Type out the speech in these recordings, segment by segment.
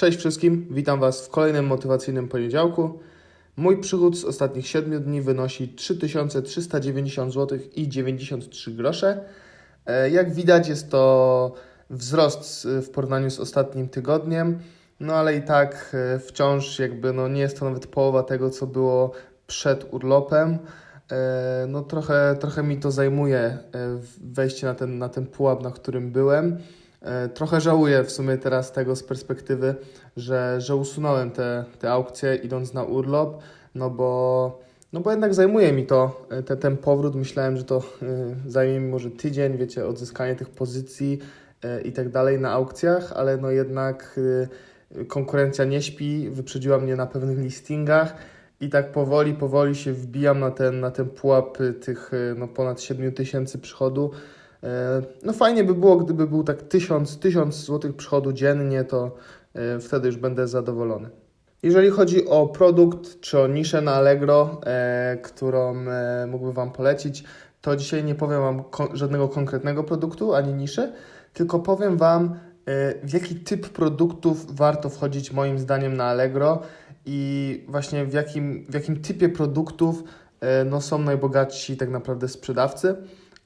Cześć wszystkim, witam Was w kolejnym motywacyjnym poniedziałku. Mój przychód z ostatnich 7 dni wynosi 3390 zł i 93 grosze. E, Jak widać jest to wzrost w porównaniu z ostatnim tygodniem, no ale i tak e, wciąż jakby no nie jest to nawet połowa tego, co było przed urlopem. E, No trochę, trochę mi to zajmuje wejście na ten, na ten pułap, na którym byłem. E, Trochę żałuję w sumie teraz tego z perspektywy, że, że usunąłem te, te aukcje idąc na urlop, no bo, no bo jednak zajmuje mi to, e, te, ten powrót. Myślałem, że to e, zajmie mi może tydzień, wiecie, odzyskanie tych pozycji i tak dalej na aukcjach, ale no jednak konkurencja nie śpi, wyprzedziła mnie na pewnych listingach i tak powoli, powoli się wbijam na ten, na ten pułap tych no, ponad 7 tysięcy przychodu. E, No fajnie by było, gdyby był tak 1000, 1000 zł przychodu dziennie, to e, wtedy już będę zadowolony. Jeżeli chodzi o produkt czy o niszę na Allegro, e, którą mógłbym Wam polecić, to dzisiaj nie powiem Wam żadnego konkretnego produktu ani niszy, tylko powiem Wam, w jaki typ produktów warto wchodzić moim zdaniem na Allegro i właśnie w jakim, w jakim typie produktów no, są najbogatsi tak naprawdę sprzedawcy.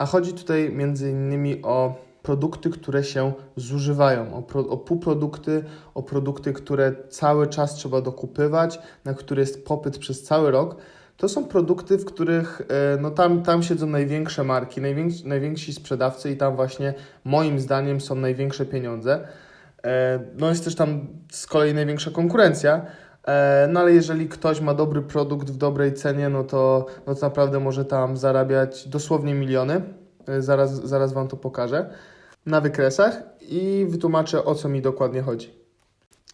A chodzi tutaj między innymi o produkty, które się zużywają, o, pro, o półprodukty, o produkty, które cały czas trzeba dokupywać, na które jest popyt przez cały rok. To są produkty, w których e, no tam, tam siedzą największe marki, najwięksi, najwięksi sprzedawcy i tam właśnie moim zdaniem są największe pieniądze. E, No jest też tam z kolei największa konkurencja, no ale jeżeli ktoś ma dobry produkt w dobrej cenie, no to, no to naprawdę może tam zarabiać dosłownie miliony. E, Zaraz, zaraz Wam to pokażę na wykresach i wytłumaczę o co mi dokładnie chodzi.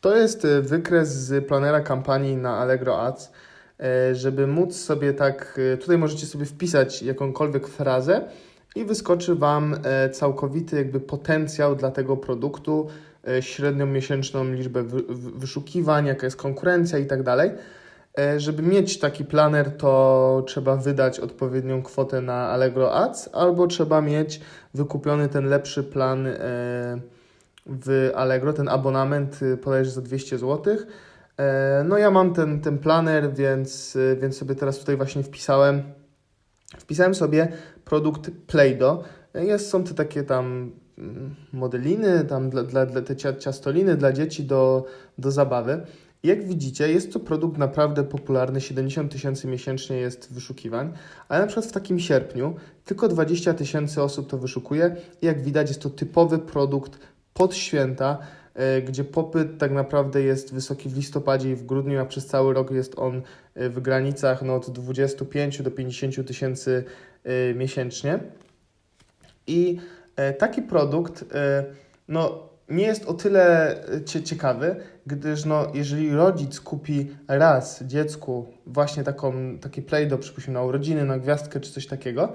To jest e, wykres z planera kampanii na Allegro Ads. E, Żeby móc sobie tak, e, tutaj możecie sobie wpisać jakąkolwiek frazę i wyskoczy Wam e, całkowity jakby potencjał dla tego produktu, e, średnią miesięczną liczbę wy- wy- wyszukiwań, jaka jest konkurencja i tak dalej. E, Żeby mieć taki planer, to trzeba wydać odpowiednią kwotę na Allegro Ads, albo trzeba mieć wykupiony ten lepszy plan e, w Allegro, ten abonament y, podajesz za 200 zł. E, No ja mam ten, ten planer, więc, y, więc sobie teraz tutaj właśnie wpisałem. Wpisałem sobie produkt Play-Doh. Jest, są te takie tam modeliny, tam dla, dla, dla te cia- ciastoliny dla dzieci do, do zabawy. Jak widzicie, jest to produkt naprawdę popularny, 70 tysięcy miesięcznie jest wyszukiwań, ale na przykład w takim sierpniu tylko 20 tysięcy osób to wyszukuje jak widać jest to typowy produkt pod święta, e, gdzie popyt tak naprawdę jest wysoki w listopadzie i w grudniu, a przez cały rok jest on e, w granicach no, od 25 do 50 tysięcy e, miesięcznie. I taki produkt e, no, nie jest o tyle e, cie, ciekawy, gdyż no, jeżeli rodzic kupi raz dziecku właśnie taką, taki play do przypuśćmy na urodziny, na gwiazdkę czy coś takiego,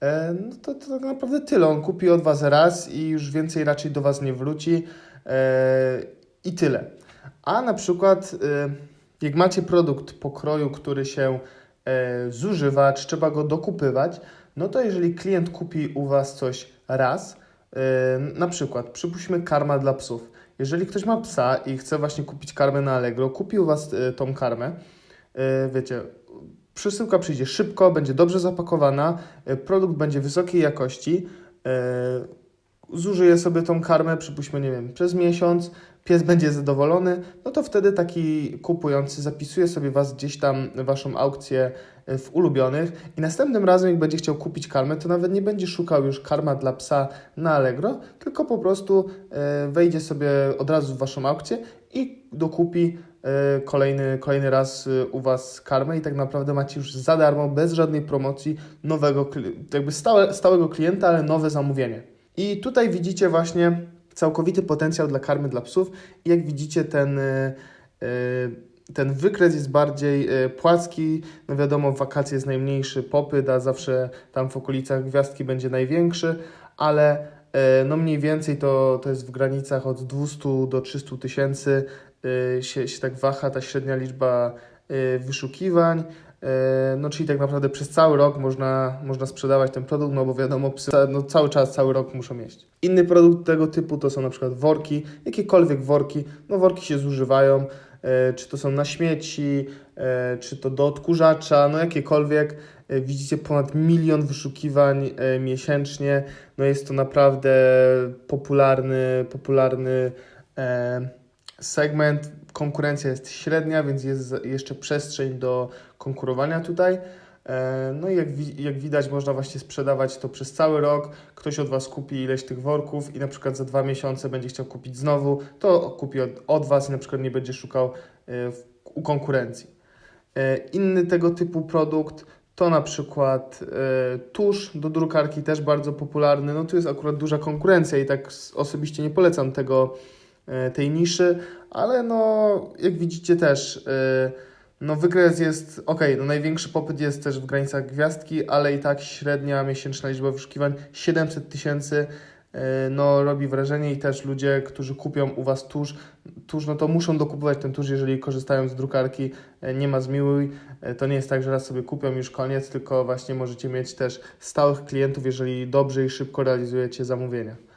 e, no to, to tak naprawdę tyle. On kupi od Was raz i już więcej raczej do Was nie wróci e, i tyle. A na przykład e, jak macie produkt pokroju, który się e, zużywa, czy trzeba go dokupywać, no to jeżeli klient kupi u Was coś raz, e, na przykład przypuśćmy karma dla psów. Jeżeli ktoś ma psa i chce właśnie kupić karmę na Allegro, kupi u Was e, tą karmę, e, wiecie, przesyłka przyjdzie szybko, będzie dobrze zapakowana, e, produkt będzie wysokiej jakości, e, zużyje sobie tą karmę, przypuśćmy, nie wiem, przez miesiąc, pies będzie zadowolony, no to wtedy taki kupujący zapisuje sobie Was gdzieś tam, Waszą aukcję e, w ulubionych i następnym razem, jak będzie chciał kupić karmę, to nawet nie będzie szukał już karma dla psa na Allegro, tylko po prostu e, wejdzie sobie od razu w Waszą aukcję i dokupi e, kolejny, kolejny raz u Was karmę i tak naprawdę macie już za darmo, bez żadnej promocji, nowego, jakby stałe, stałego klienta, ale nowe zamówienie. I tutaj widzicie właśnie całkowity potencjał dla karmy dla psów. I jak widzicie, ten, e, e, ten wykres jest bardziej e, płaski. No wiadomo, w wakacje jest najmniejszy popyt, a zawsze tam w okolicach gwiazdki będzie największy, ale no mniej więcej to, to jest w granicach od 200 do 300 tysięcy się, się tak waha ta średnia liczba wyszukiwań. E, No, czyli tak naprawdę przez cały rok można, można sprzedawać ten produkt, no bo wiadomo, psy no, cały czas, cały rok muszą jeść. Inny produkt tego typu to są na przykład worki, jakiekolwiek worki. No, worki się zużywają, e, czy to są na śmieci, czy to do odkurzacza, no jakiekolwiek. Widzicie ponad milion wyszukiwań miesięcznie. No jest to naprawdę popularny, popularny e, segment. Konkurencja jest średnia, więc jest jeszcze przestrzeń do konkurowania tutaj. E, No i jak, jak widać, można właśnie sprzedawać to przez cały rok. Ktoś od Was kupi ileś tych worków i na przykład za dwa miesiące będzie chciał kupić znowu, to kupi od, od Was i na przykład nie będzie szukał e, w, u konkurencji. E, Inny tego typu produkt to na przykład tusz do drukarki, też bardzo popularny. No tu jest akurat duża konkurencja i tak osobiście nie polecam tego, tej niszy, ale no jak widzicie też, e, no wykres jest ok, no największy popyt jest też w granicach gwiazdki, ale i tak średnia miesięczna liczba wyszukiwań 700 tysięcy e, no robi wrażenie i też ludzie, którzy kupią u Was tusz, tusz, no to muszą dokupować ten tusz, jeżeli korzystają z drukarki, e, nie ma zmiłuj, to nie jest tak, że raz sobie kupią już koniec, tylko właśnie możecie mieć też stałych klientów, jeżeli dobrze i szybko realizujecie zamówienia.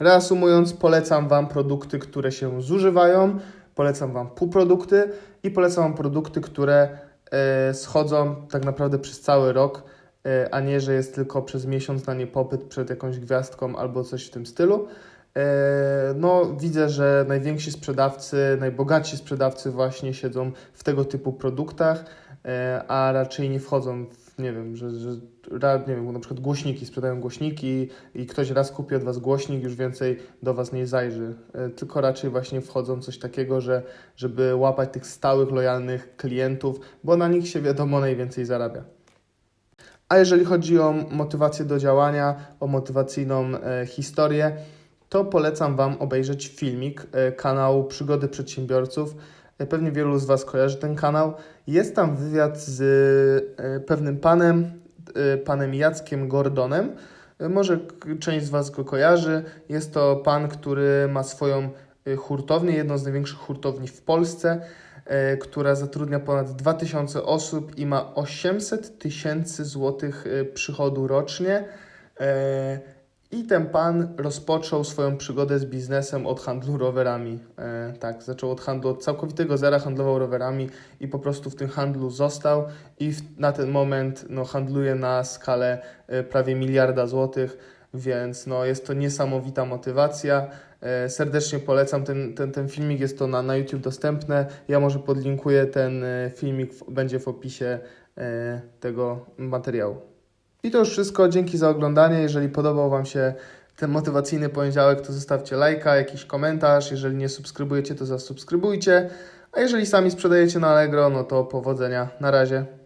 Reasumując, polecam Wam produkty, które się zużywają, polecam Wam półprodukty i polecam Wam produkty, które e, schodzą tak naprawdę przez cały rok, e, a nie, że jest tylko przez miesiąc na nie popyt przed jakąś gwiazdką albo coś w tym stylu. E, No, widzę, że najwięksi sprzedawcy, najbogatsi sprzedawcy właśnie siedzą w tego typu produktach, e, a raczej nie wchodzą w, nie wiem, że, że nie wiem, na przykład głośniki, sprzedają głośniki i ktoś raz kupi od Was głośnik, już więcej do Was nie zajrzy. E, Tylko raczej właśnie wchodzą coś takiego, że żeby łapać tych stałych, lojalnych klientów, bo na nich się wiadomo najwięcej zarabia. A jeżeli chodzi o motywację do działania, o motywacyjną historię, to polecam Wam obejrzeć filmik e, kanału Przygody Przedsiębiorców. E, Pewnie wielu z Was kojarzy ten kanał. Jest tam wywiad z e, pewnym panem, panem Jackiem Gordonem. Może część z Was go kojarzy. Jest to pan, który ma swoją hurtownię, jedną z największych hurtowni w Polsce, która zatrudnia ponad 2000 osób i ma 800 tysięcy złotych przychodu rocznie. I ten pan rozpoczął swoją przygodę z biznesem od handlu rowerami. E, tak, zaczął od handlu od całkowitego zera, handlował rowerami i po prostu w tym handlu został i w, na ten moment no, handluje na skalę e, prawie miliarda złotych, więc no, jest to niesamowita motywacja. E, serdecznie polecam ten, ten, ten filmik, jest to na, na YouTube dostępne. Ja może podlinkuję ten e, filmik, w, będzie w opisie e, tego materiału. I to już wszystko. Dzięki za oglądanie. Jeżeli podobał Wam się ten motywacyjny poniedziałek, to zostawcie lajka, jakiś komentarz. Jeżeli nie subskrybujecie, to zasubskrybujcie. A jeżeli sami sprzedajecie na Allegro, no to powodzenia. Na razie.